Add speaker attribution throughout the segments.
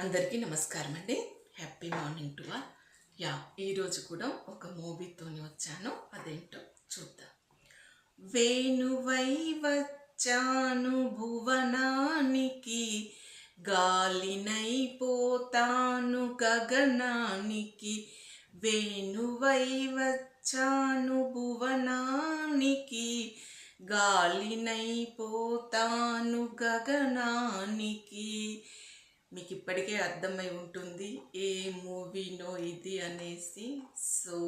Speaker 1: అందరికీ నమస్కారం అండి. హ్యాపీ మార్నింగ్ టు ఆల్ యా ఈరోజు కూడా ఒక మూవీతోని వచ్చాను. అదేంటో చూద్దాం. వేణువై వచ్చాను భువనానికి గాలినై పోతాను గగనానికి. వేణువై వచ్చాను భువనానికి గాలినై పోతాను గగనానికి. మీకు ఇప్పటికే అర్థమై ఉంటుంది ఏ మూవీనో ఇది అనేసి. సో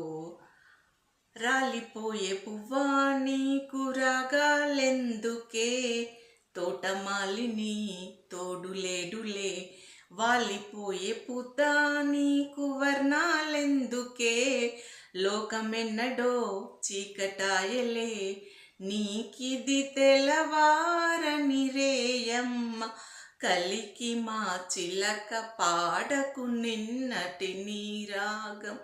Speaker 1: రాలిపోయే పువ్వా నీకు రాగాలెందుకే? తోటమాలిని తోడులేడులే. వాలిపోయే పూత నీకు వర్ణాలెందుకే? లోకమెన్నడో చీకటాయలే. నీకిది తెలవారని రేయమ్మ కలికి మా చిలక పాడకు నిన్నటి నీరాగం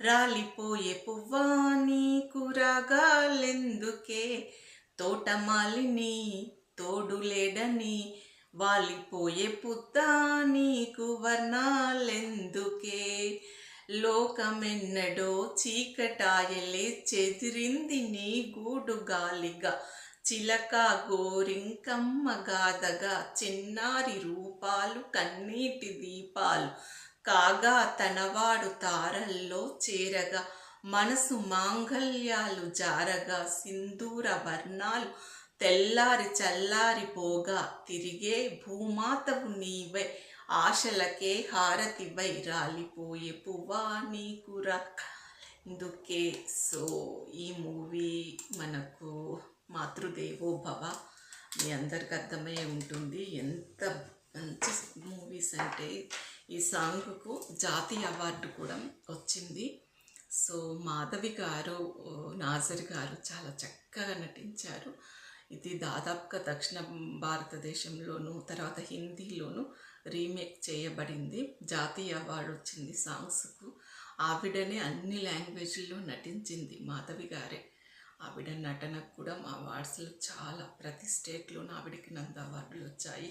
Speaker 1: రాలిపోయే పువ్వా నీకు రాగాలెందుకే? తోటమాలిని తోడులేడని వాలిపోయే పుత్త నీకు వర్ణాలెందుకే? లోకమెన్నడో చీకటాయలే చెదిరింది నీ గూడు గాలిగా. చిలక గోరింకమ్మ గాథగా చిన్నారి రూపాలు కన్నీటి దీపాలు. కాగా తనవాడు తారల్లో చేరగా మనసు మాంగల్యాలు జారగా సింధూర వర్ణాలు తెల్లారి చల్లారిపోగా తిరిగే భూమాతవు నీవే ఆశలకే హారతివై రాలిపోయే పువ్వా నీకు రకాలెందుకే సో ఈ మూవీ మనకు మాతృదేవో భవ. మీ అందరికి అర్థమయ్యే ఉంటుంది ఎంత మంచి మూవీస్ అంటే ఈ సాంగ్కు జాతీయ అవార్డు కూడా వచ్చింది. సో మాధవి గారు నాజర్ గారు చాలా చక్కగా నటించారు. ఇది దాదాపుగా దక్షిణ భారతదేశంలోను తర్వాత హిందీలోను రీమేక్ చేయబడింది. జాతీయ అవార్డు వచ్చింది సాంగ్స్కు. ఆవిడనే అన్ని లాంగ్వేజ్లో నటించింది మాధవి గారే. ఆవిడ నటనకు కూడా మా అవార్డ్స్లో చాలా ప్రతి స్టేట్లోనూ ఆవిడకి నంద అవార్డులు వచ్చాయి.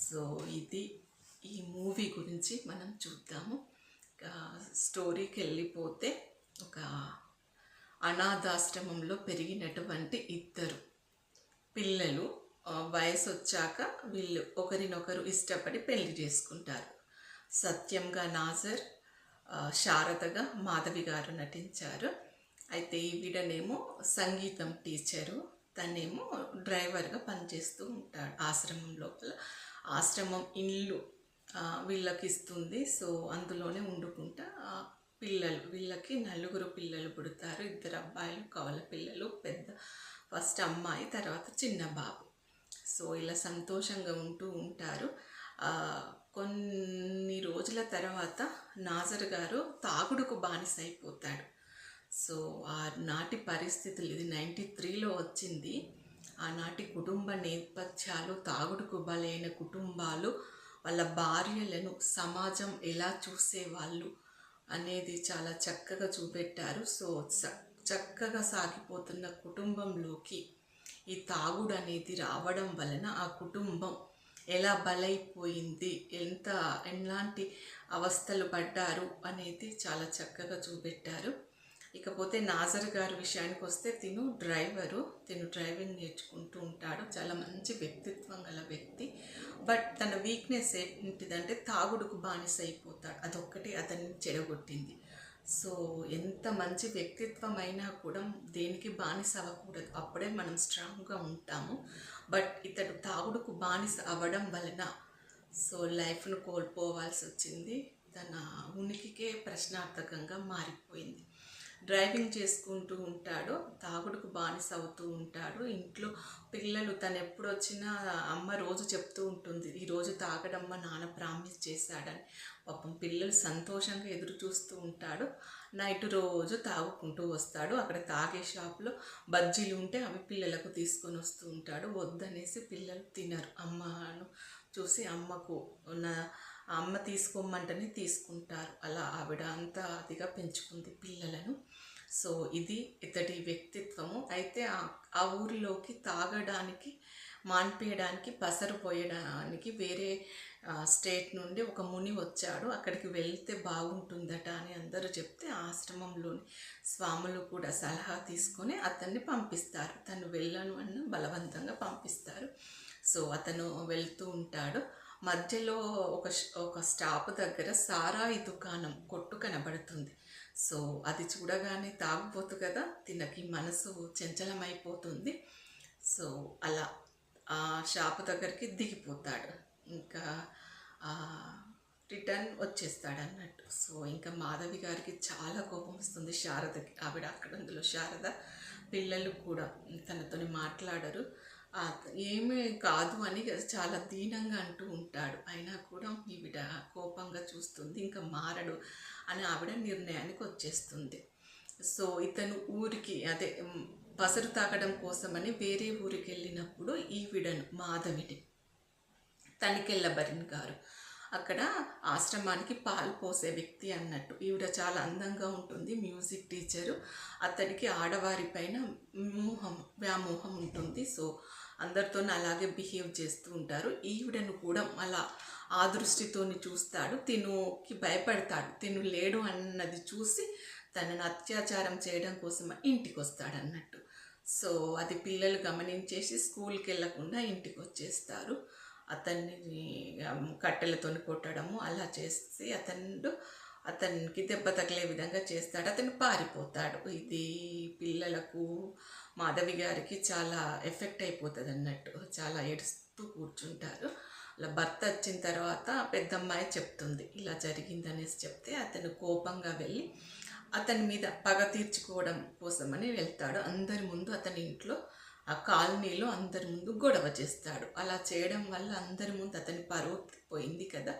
Speaker 1: సో ఇది ఈ మూవీ గురించి మనం చూద్దాము. స్టోరీకి వెళ్ళిపోతే ఒక అనాథాశ్రమంలో పెరిగినటువంటి ఇద్దరు పిల్లలు వయసు వచ్చాక వీళ్ళు ఒకరినొకరు ఇష్టపడి పెళ్ళి చేసుకుంటారు. సత్యంగా నాజర్ శారదగా మాధవి గారు నటించారు. అయితే ఈవిడనేమో సంగీతం టీచరు. తనేమో డ్రైవర్గా పనిచేస్తూ ఉంటాడు. ఆశ్రమం లోపల. ఆశ్రమం ఇల్లు వీళ్ళకి ఇస్తుంది సో అందులోనే ఉండుకుంటా పిల్లలు వీళ్ళకి నలుగురు పిల్లలు పుడతారు. ఇద్దరు అబ్బాయిలు కవల పిల్లలు పెద్ద ఫస్ట్ అమ్మాయి తర్వాత చిన్న బాబు. సో ఇలా సంతోషంగా ఉంటూ ఉంటారు. కొన్ని రోజుల తర్వాత నాజర్ గారు తాగుడుకు బానిస అయిపోతాడు సో ఆ నాటి పరిస్థితులు ఇది నైంటీ త్రీలో వచ్చింది. ఆనాటి కుటుంబ నేపథ్యాలు తాగుడుకు బలైన కుటుంబాలు వాళ్ళ భార్యలను సమాజం ఎలా చూసేవాళ్ళు అనేది చాలా చక్కగా చూపెట్టారు. సో చక్కగా సాగిపోతున్న కుటుంబంలోకి ఈ తాగుడు అనేది రావడం వలన ఆ కుటుంబం ఎలా బలైపోయింది ఎంత ఎలాంటి అవస్థలు పడ్డారు అనేది చాలా చక్కగా చూపెట్టారు. ఇకపోతే నాజర్ గారి విషయానికి వస్తే తిను డ్రైవరు తిను డ్రైవింగ్ నేర్చుకుంటూ ఉంటాడు. చాలా మంచి వ్యక్తిత్వం గల వ్యక్తి. బట్ తన వీక్నెస్ ఏంటిదంటే తాగుడుకు బానిస అయిపోతాడు. అదొక్కటి అతన్ని చెడగొట్టింది. సో ఎంత మంచి వ్యక్తిత్వం అయినా కూడా దేనికి బానిస అవ్వకూడదు. అప్పుడే మనం స్ట్రాంగ్గా ఉంటాము. బట్ ఇతడు తాగుడుకు బానిస అవ్వడం వలన సో లైఫ్ను కోల్పోవాల్సి వచ్చింది తన ఉనికికే ప్రశ్నార్థకంగా మారిపోయింది. డ్రైవింగ్ చేసుకుంటూ ఉంటాడు. తాగుడుకు బానిస అవుతూ ఉంటాడు. ఇంట్లో పిల్లలు తను ఎప్పుడు వచ్చినా అమ్మ రోజు చెప్తూ ఉంటుంది ఈరోజు తాగడమ్మ నాన్న ప్రామిస్ చేశాడని. పాపం పిల్లలు సంతోషంగా ఎదురు చూస్తూ ఉంటాడు. నైట్ రోజు తాగుకుంటూ వస్తాడు. అక్కడ తాగే షాప్లో బజ్జీలు ఉంటే అవి పిల్లలకు తీసుకొని వస్తూ ఉంటాడు. వద్దనేసి పిల్లలు తినరు. అమ్మను చూసి అమ్మకు నా అమ్మ తీసుకోమంటేనే తీసుకుంటారు. అలా ఆవిడ అంతా అదిగా పెంచుకుంది పిల్లలను. సో ఇది ఇతడి వ్యక్తిత్వము. అయితే ఆ ఊరిలోకి తాగడానికి మాన్పేయడానికి పసరు పోయడానికి వేరే స్టేట్ నుండి ఒక ముని వచ్చాడు. అక్కడికి వెళ్తే బాగుంటుందట అని అందరూ చెప్తే ఆశ్రమంలోని స్వాములు కూడా సలహా తీసుకొని అతన్ని పంపిస్తారు. తను వెళ్ళను అన్న బలవంతంగా పంపిస్తారు. సో అతను వెళ్తూ ఉంటాడు. మధ్యలో ఒక ఒక స్టాప్ దగ్గర సారాయి దుకాణం కొట్టు కనబడుతుంది. సో అది చూడగానే తాగుపోతు కదా తినకి మనసు చంచలమైపోతుంది. సో అలా ఆ షాప్ దగ్గరికి దిగిపోతాడు. ఇంకా రిటర్న్ వచ్చేస్తాడు అన్నట్టు సో ఇంకా మాధవి గారికి చాలా కోపం వస్తుంది. శారదకి ఆవిడ అక్కడ అందులో శారద పిల్లలు కూడా తనతోని మాట్లాడరు. ఏమీ కాదు అని చాలా దీనంగా అంటూ ఉంటాడు. అయినా కూడా ఈవిడ కోపంగా చూస్తుంది ఇంకా మారడు అని ఆవిడ నిర్ణయానికి వచ్చేస్తుంది. సో ఇతను ఊరికి అదే పసరు తాగడం కోసమని వేరే ఊరికి వెళ్ళినప్పుడు ఈవిడను మాధవిని తనికెళ్ళబరిన్ గారు అక్కడ ఆశ్రమానికి పాలు పోసే వ్యక్తి అన్నట్టు. ఈవిడ చాలా అందంగా ఉంటుంది మ్యూజిక్ టీచరు. అతనికి ఆడవారి పైన మోహం వ్యామోహం ఉంటుంది. సో అందరితో అలాగే బిహేవ్ చేస్తూ ఉంటారు. ఈవిడను కూడా అలా ఆ దృష్టితోని చూస్తాడు. తినుకి భయపడతాడు. తిను లేడు అన్నది చూసి తనను అత్యాచారం చేయడం కోసం ఇంటికి వస్తాడు అన్నట్టు సో అది పిల్లలు గమనించేసి స్కూల్కి వెళ్ళకుండా ఇంటికి వచ్చేస్తారు అతన్ని కట్టెలతో కొట్టడము అలా చేసి అతను అతనికి దెబ్బ తగిలే విధంగా చేస్తాడు అతను పారిపోతాడు. ఇది పిల్లలకు మాధవి గారికి చాలా ఎఫెక్ట్ అయిపోతుంది అన్నట్టు. చాలా ఏడుస్తూ కూర్చుంటారు. అలా భర్త వచ్చిన తర్వాత పెద్దమ్మాయి చెప్తుంది ఇలా జరిగిందనేసి చెప్తే అతను కోపంగా వెళ్ళి అతని మీద పగ తీర్చుకోవడం కోసమని వెళ్తాడు. అందరి ముందు అతని ఇంట్లో ఆ కాలనీలో అందరి ముందు గొడవ చేస్తాడు. అలా చేయడం వల్ల అందరి ముందు అతని పరువు పోయింది కదా.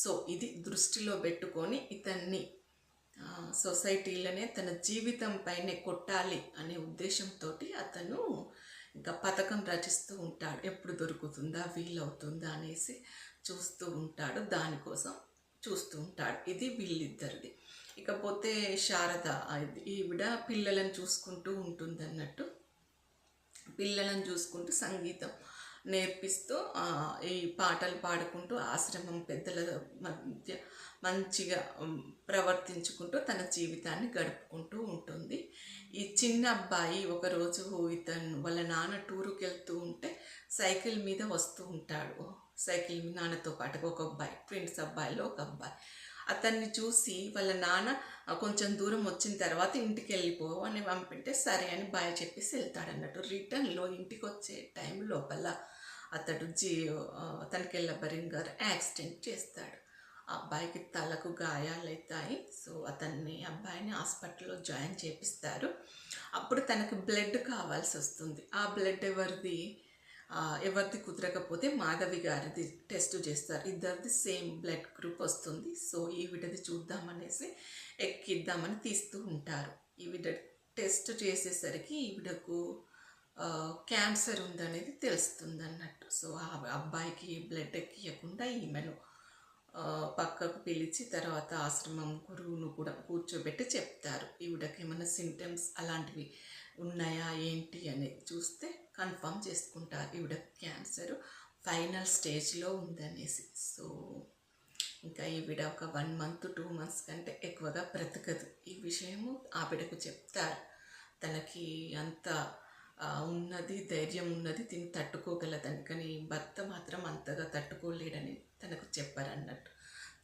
Speaker 1: సో ఇది దృష్టిలో పెట్టుకొని ఇతన్ని సొసైటీలోనే తన జీవితం పైనే కొట్టాలి అనే ఉద్దేశంతో అతను ఇంకా పథకం రచిస్తూ ఉంటాడు. ఎప్పుడు దొరుకుతుందా వీలవుతుందా అనేసి చూస్తూ ఉంటాడు. దానికోసం చూస్తూ ఉంటాడు. ఇది వీళ్ళిద్దరిది. ఇకపోతే శారద ఈవిడ పిల్లలను చూసుకుంటూ ఉంటుంది అన్నట్టు పిల్లలను చూసుకుంటూ సంగీతం నేర్పిస్తూ ఈ పాటలు పాడుకుంటూ ఆశ్రమం పెద్దల మధ్య మంచిగా ప్రవర్తించుకుంటూ తన జీవితాన్ని గడుపుకుంటూ ఉంటుంది. ఈ చిన్న అబ్బాయి ఒకరోజు ఇతను వాళ్ళ నాన్న టూరుకి వెళ్తూ ఉంటే సైకిల్ మీద వస్తూ ఉంటాడు. సైకిల్ నాన్నతో పాటు ఒక అబ్బాయి ఫ్రెండ్స్ అబ్బాయిలో ఒక అబ్బాయి. అతన్ని చూసి వాళ్ళ నాన్న కొంచెం దూరం వచ్చిన తర్వాత ఇంటికి వెళ్ళిపో అని పంపింటే సరే అని బాయ్ చెప్పేసి వెళ్తాడు అన్నట్టు రిటర్న్లో ఇంటికి వచ్చే టైం లోపల అతడు జీ అతనికి వెళ్ళబరిన్ గారు యాక్సిడెంట్ చేస్తాడు. అబ్బాయికి తలకు గాయాలవుతాయి సో అతన్ని అబ్బాయిని హాస్పిటల్లో జాయిన్ చేపిస్తారు. అప్పుడు తనకు బ్లడ్ కావాల్సి వస్తుంది ఆ బ్లడ్ ఎవరిది? ఎవరిది కుదరకపోతే మాధవి గారిది టెస్ట్ చేస్తారు. ఇద్దరిది సేమ్ బ్లడ్ గ్రూప్ వస్తుంది. సో ఈవిడది చూద్దామనేసి ఎక్కిద్దామని తీస్తూ ఉంటారు. ఈవిడ టెస్ట్ చేసేసరికి ఈవిడకు క్యాన్సర్ ఉందనేది తెలుస్తుంది అన్నట్టు సో ఆ అబ్బాయికి బ్లడ్ ఎక్కియకుండా ఈమెను పక్కకు పిలిచి తర్వాత ఆశ్రమం గురువును కూడా కూర్చోబెట్టి చెప్తారు. ఈవిడకి ఏమైనా సింటమ్స్ అలాంటివి ఉన్నాయా ఏంటి అనేది చూస్తే కన్ఫర్మ్ చేసుకుంటారు. ఈవిడ క్యాన్సర్ ఫైనల్ స్టేజ్లో ఉందనేసి. సో ఇంకా ఈవిడ ఒక వన్ మంత్ టూ మంత్స్ కంటే ఎక్కువగా బ్రతకదు. ఈ విషయము ఆవిడకు చెప్తారు. తనకి అంత ఉన్నది ధైర్యం ఉన్నది తిని తట్టుకోగలదని. కానీ భర్త మాత్రం అంతగా తట్టుకోలేడని తనకు చెప్పారన్నట్టు.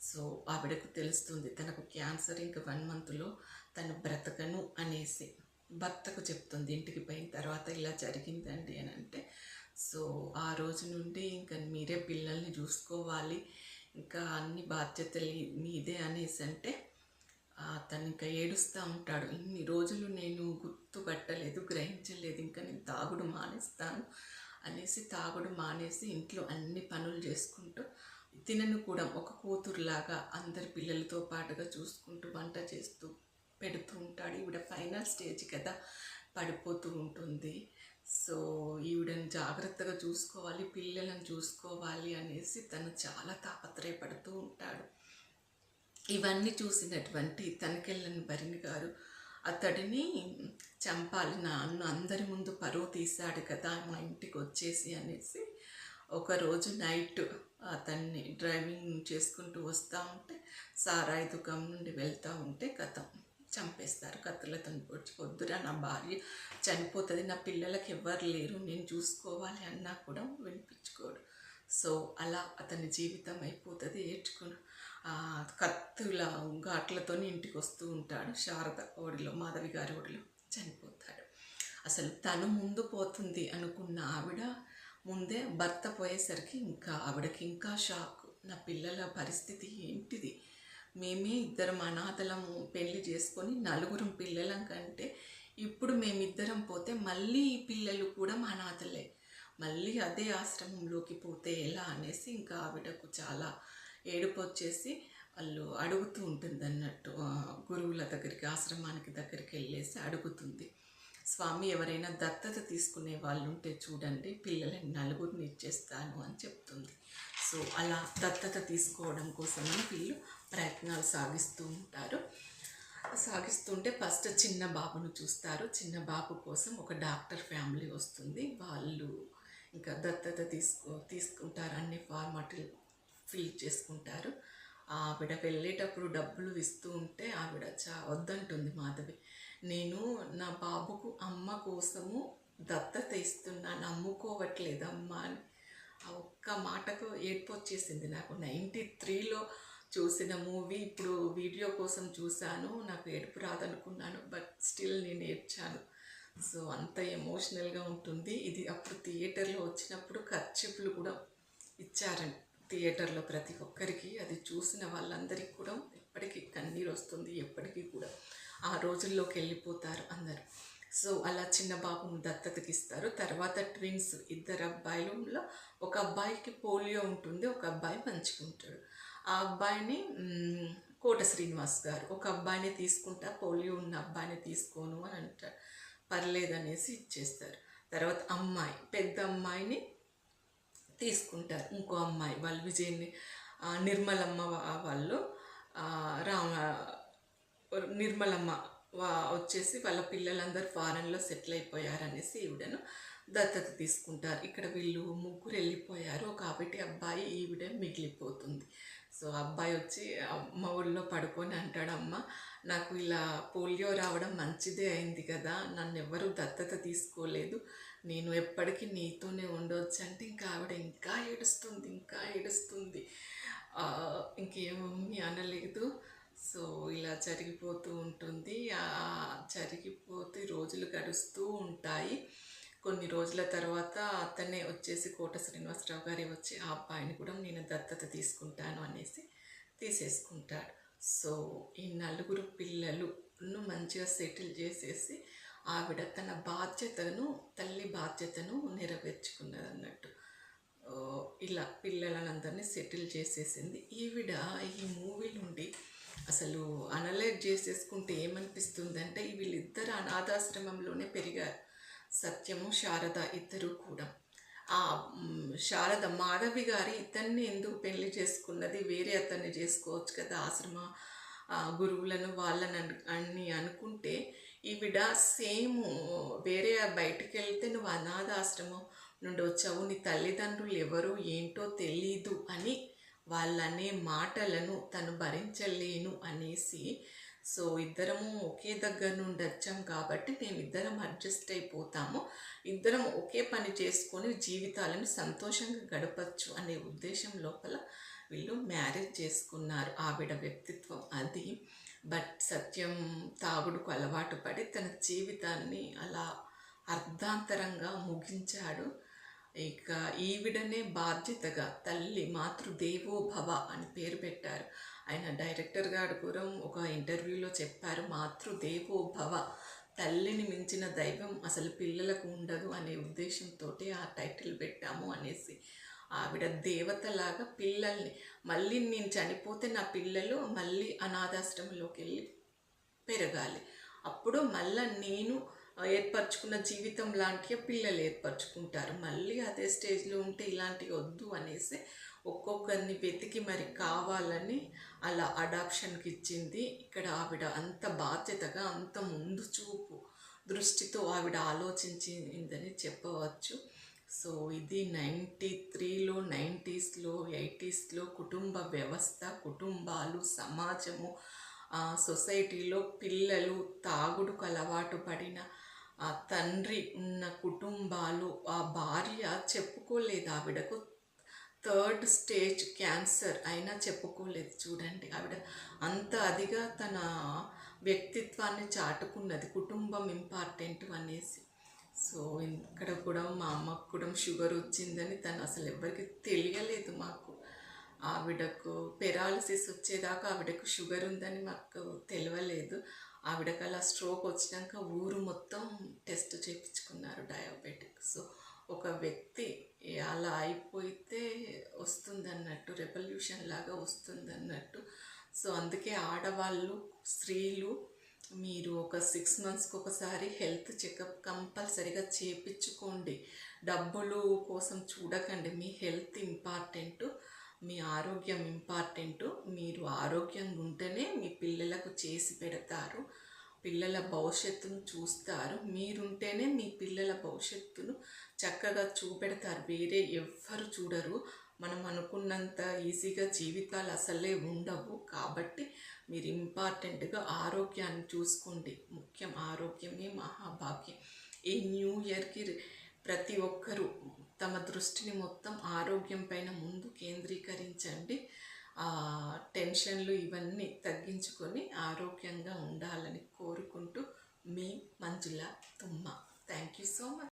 Speaker 1: సో ఆవిడకు తెలుస్తుంది తనకు క్యాన్సర్ ఇంకా వన్ మంత్లో తను బ్రతకను అనేసి. భర్తకు చెప్తుంది ఇంటికి పోయిన తర్వాత ఇలా జరిగిందండి అని అంటే సో ఆ రోజు నుండి ఇంకా మీరే పిల్లల్ని చూసుకోవాలి ఇంకా అన్ని బాధ్యతలు మీదే అనేసి అంటే అతను ఇంకా ఏడుస్తూ ఉంటాడు. ఇన్ని రోజులు నేను గుర్తుపట్టలేదు గ్రహించలేదు ఇంకా నేను తాగుడు మానేస్తాను అనేసి తాగుడు మానేసి ఇంట్లో అన్ని పనులు చేసుకుంటూ తినను కూడా. ఒక కూతురులాగా అందరి పిల్లలతో పాటుగా చూసుకుంటూ వంట చేస్తూ పెడుతూ ఉంటాడు ఈవిడ ఫైనల్ స్టేజ్ కదా పడిపోతూ ఉంటుంది. సో ఈవిడని జాగ్రత్తగా చూసుకోవాలి పిల్లలను చూసుకోవాలి అనేసి తను చాలా తాపత్రయపడుతూ ఉంటాడు. ఇవన్నీ చూసినటువంటి తనకెళ్ళని భరిణ్ గారు అతడిని చంపాలి నాన్న అందరి ముందు పరువు తీశాడు కదా మా ఇంటికి వచ్చేసి అనేసి ఒకరోజు నైట్ అతన్ని డ్రైవింగ్ చేసుకుంటూ వస్తూ ఉంటే సారాయి దుకాణం నుండి వెళ్తూ ఉంటే కథ. చంపేస్తారు కత్తులతో పొడిచి వద్దురా నా భార్య చనిపోతుంది నా పిల్లలకి ఎవ్వరు లేరు నేను చూసుకోవాలి అన్నా కూడా వినిపించుకోడు. సో అలా అతని జీవితం అయిపోతుంది ఏడ్చుకుని కత్తుల ఘాట్లతో ఇంటికి వస్తూ ఉంటాడు శారద ఓడిలో మాధవి గారి ఓడిలో చనిపోతాడు. అసలు తను ముందు పోతుంది అనుకున్న ఆవిడ ముందే భర్త పోయేసరికి ఇంకా ఆవిడకి ఇంకా షాక్. నా పిల్లల పరిస్థితి ఏంటిది? మేమే ఇద్దరం అనాథలము పెళ్ళి చేసుకొని నలుగురం పిల్లలం కంటే ఇప్పుడు మేమిద్దరం పోతే మళ్ళీ ఈ పిల్లలు కూడా మా అనాథలే. మళ్ళీ అదే ఆశ్రమంలోకి పోతే ఎలా అనేసి ఇంకా ఆవిడకు చాలా ఏడుపు వచ్చేసి వాళ్ళు అడుగుతూ ఉంటుంది అన్నట్టు గురువుల దగ్గరికి ఆశ్రమానికి దగ్గరికి వెళ్ళేసి అడుగుతుంది. స్వామి ఎవరైనా దత్తత తీసుకునే వాళ్ళు ఉంటే చూడండి పిల్లలని నలుగురిని ఇచ్చేస్తాను అని చెప్తుంది. సో అలా దత్తత తీసుకోవడం కోసమని వీళ్ళు ప్రయత్నాలు సాగిస్తూ ఉంటారు. సాగిస్తుంటే ఫస్ట్ చిన్న బాబును చూస్తారు. చిన్న బాబు కోసం ఒక డాక్టర్ ఫ్యామిలీ వస్తుంది. వాళ్ళు ఇంకా దత్తత తీసుకో తీసుకుంటారు అన్ని ఫార్మాలిటీలు ఫిల్ చేసుకుంటారు. ఆవిడ వెళ్ళేటప్పుడు డబ్బులు ఇస్తూ ఉంటే ఆవిడ చా వద్దంటుంది మాధవి. నేను నా బాబుకు అమ్మ కోసము దత్తత ఇస్తున్నాను నమ్ముకోవట్లేదమ్మా అని. ఆ ఒక్క మాటకు ఏడ్పు వచ్చేసింది నాకు. నైంటీ త్రీలో చూసిన మూవీ ఇప్పుడు వీడియో కోసం చూశాను నాకు ఏడుపు రాదనుకున్నాను బట్ స్టిల్ నేను ఏడ్చాను. సో అంత ఎమోషనల్గా ఉంటుంది. ఇది అప్పుడు థియేటర్లో వచ్చినప్పుడు ఖర్చులు కూడా ఇచ్చారండి థియేటర్లో ప్రతి ఒక్కరికి. అది చూసిన వాళ్ళందరికీ కూడా ఎప్పటికీ కన్నీరు వస్తుంది ఎప్పటికీ కూడా. ఆ రోజుల్లోకి వెళ్ళిపోతారు అందరు. సో అలా చిన్న బాబును దత్తతకి ఇస్తారు తర్వాత ట్విన్స్ ఇద్దరు అబ్బాయిలలో ఒక అబ్బాయికి పోలియో ఉంటుంది ఒక అబ్బాయి మంచుకుంటాడు ఆ అబ్బాయిని కోట శ్రీనివాస్ గారు ఒక అబ్బాయిని తీసుకుంటా పోలియో ఉన్న అబ్బాయిని తీసుకోను అని అంటారు. పర్లేదనేసి ఇచ్చేస్తారు. తర్వాత అమ్మాయి పెద్ద అమ్మాయిని తీసుకుంటారు. ఇంకో అమ్మాయి వాళ్ళు విజయని నిర్మలమ్మ వాళ్ళు రామ నిర్మలమ్మ వా వచ్చేసి వాళ్ళ పిల్లలందరూ ఫారెన్లో సెటిల్ అయిపోయారు అనేసి ఈవిడను దత్తత తీసుకుంటారు. ఇక్కడ వీళ్ళు ముగ్గురు వెళ్ళిపోయారు. ఒక ఆవిటి అబ్బాయి ఈవిడ మిగిలిపోతుంది. సో అబ్బాయి వచ్చి అమ్మ ఊళ్ళో పడుకొని అంటాడు అమ్మ నాకు ఇలా పోలియో రావడం మంచిదే అయింది కదా నన్ను ఎవ్వరూ దత్తత తీసుకోలేదు. నేను ఎప్పటికీ నీతోనే ఉండవచ్చు అంటే ఇంకా ఆవిడ ఇంకా ఏడుస్తుంది ఇంకా ఏడుస్తుంది. ఇంకేమీ అనలేదు. సో ఇలా జరిగిపోతూ ఉంటుంది. జరిగిపోతే రోజులు గడుస్తూ ఉంటాయి. కొన్ని రోజుల తర్వాత అతనే వచ్చేసి కోట శ్రీనివాసరావు గారి వచ్చి ఆ అబ్బాయిని కూడా నేను దత్తత తీసుకుంటాను అనేసి తీసేసుకుంటాడు. సో ఈ నలుగురు పిల్లలను మంచిగా సెటిల్ చేసేసి ఆవిడ తన బాధ్యతను తల్లి బాధ్యతను నెరవేర్చుకున్నది అన్నట్టు ఇలా పిల్లలందరినీ సెటిల్ చేసేసింది. ఈవిడ ఈ మూవీ నుండి అసలు అనలైజ్ చేసేసుకుంటే ఏమనిపిస్తుందంటే వీళ్ళిద్దరు అనాథాశ్రమంలోనే పెరిగారు సత్యము శారద ఇద్దరు కూడా. ఆ శారద మాధవి గారి ఇతన్ని ఎందుకు పెళ్ళి చేసుకున్నది వేరే అతన్ని చేసుకోవచ్చు కదా ఆశ్రమ ఆ, గురువులను వాళ్ళని అని అనుకుంటే ఈవిడ సేమ్ వేరే బయటికి వెళ్తే నువ్వు అనాథాశ్రమం నుండి వచ్చావు నీ తల్లిదండ్రులు ఎవరు ఏంటో తెలీదు అని వాళ్ళనే మాటలను తను భరించలేను అనేసి. సో ఇద్దరము ఒకే దగ్గర నుండి వచ్చాం కాబట్టి మేము ఇద్దరం అడ్జస్ట్ అయిపోతాము. ఇద్దరం ఒకే పని చేసుకొని జీవితాలను సంతోషంగా గడపచ్చు అనే ఉద్దేశం లోపల వీళ్ళు మ్యారేజ్ చేసుకున్నారు. ఆవిడ వ్యక్తిత్వం అది. బట్ సత్యం తాగుడుకు అలవాటు పడి తన జీవితాన్ని అలా అర్ధాంతరంగా ముగించాడు. ఇక ఈవిడనే బాధ్యతగా తల్లి మాతృదేవో భవ అని పేరు పెట్టారు. ఆయన డైరెక్టర్ గారు కూడా ఒక ఇంటర్వ్యూలో చెప్పారు మాతృదేవో భవ తల్లిని మించిన దైవం అసలు పిల్లలకు ఉండదు అనే ఉద్దేశంతో ఆ టైటిల్ పెట్టాము అనేసి. ఆవిడ దేవతలాగా పిల్లల్ని మళ్ళీ నేను చనిపోతే నా పిల్లలు మళ్ళీ అనాథాశ్రమంలోకి వెళ్ళి పెరగాలి. అప్పుడు మళ్ళా నేను ఏర్పరచుకున్న జీవితం లాంటివి పిల్లలు ఏర్పరచుకుంటారు. మళ్ళీ అదే స్టేజ్లో ఉంటే ఇలాంటివి వద్దు అనేసి ఒక్కొక్కరిని వెతికి మరి కావాలని అలా అడాప్షన్కి ఇచ్చింది. ఇక్కడ ఆవిడ అంత బాధ్యతగా అంత ముందు చూపు దృష్టితో ఆవిడ ఆలోచించిందని చెప్పవచ్చు. సో ఇది నైంటీ త్రీలో నైంటీస్లో ఎయిటీస్లో కుటుంబ వ్యవస్థ కుటుంబాలు సమాజము ఆ, సొసైటీలో పిల్లలు తాగుడుకు అలవాటు పడిన ఆ తండ్రి ఉన్న కుటుంబాలు ఆ భార్య చెప్పుకోలేదు. ఆవిడకు థర్డ్ స్టేజ్ క్యాన్సర్ అయినా చెప్పుకోలేదు. చూడండి ఆవిడ అంత అదిగా తన వ్యక్తిత్వాన్ని చాటుకున్నది కుటుంబం ఇంపార్టెంట్ అనేసి. సో ఇక్కడ కూడా మా అమ్మకు కూడా షుగర్ వచ్చిందని తను అసలు ఎవరికి తెలియలేదు మాకు. ఆవిడకు పెరాలసిస్ వచ్చేదాకా ఆవిడకు షుగర్ ఉందని మాకు తెలియలేదు. ఆవిడకు అలా స్ట్రోక్ వచ్చినాక ఊరు మొత్తం చేయించుకున్నారు డయాబెటిక్. సో ఒక వ్యక్తి అలా అయిపోతే వస్తుందన్నట్టు రెవల్యూషన్ లాగా వస్తుందన్నట్టు. సో అందుకే ఆడవాళ్ళు స్త్రీలు మీరు ఒక సిక్స్ మంత్స్కి ఒకసారి హెల్త్ చెకప్ కంపల్సరిగా చేపించుకోండి. డబ్బులు కోసం చూడకండి. మీ హెల్త్ ఇంపార్టెంట్ మీ ఆరోగ్యం ఇంపార్టెంట్. మీరు ఆరోగ్యంగా ఉంటేనే మీ పిల్లలకు చేసి పెడతారు. పిల్లల భవిష్యత్తును చూస్తారు. మీరుంటేనే మీ పిల్లల భవిష్యత్తును చక్కగా చూపెడతారు. వేరే ఎవ్వరు చూడరు. మనం అనుకున్నంత ఈజీగా జీవితాలు అసలే ఉండవు. కాబట్టి మీరు ఇంపార్టెంట్గా ఆరోగ్యాన్ని చూసుకోండి. ముఖ్యం ఆరోగ్యమే మహాభాగ్యం. ఈ న్యూ ఇయర్కి ప్రతి ఒక్కరూ తమ దృష్టిని మొత్తం ఆరోగ్యం పైన ముందు కేంద్రీకరించండి. టెన్షన్లు ఇవన్నీ తగ్గించుకొని ఆరోగ్యంగా ఉండాలని కోరుకుంటూ మీ మంజుల తుమ్మ. Thank you so much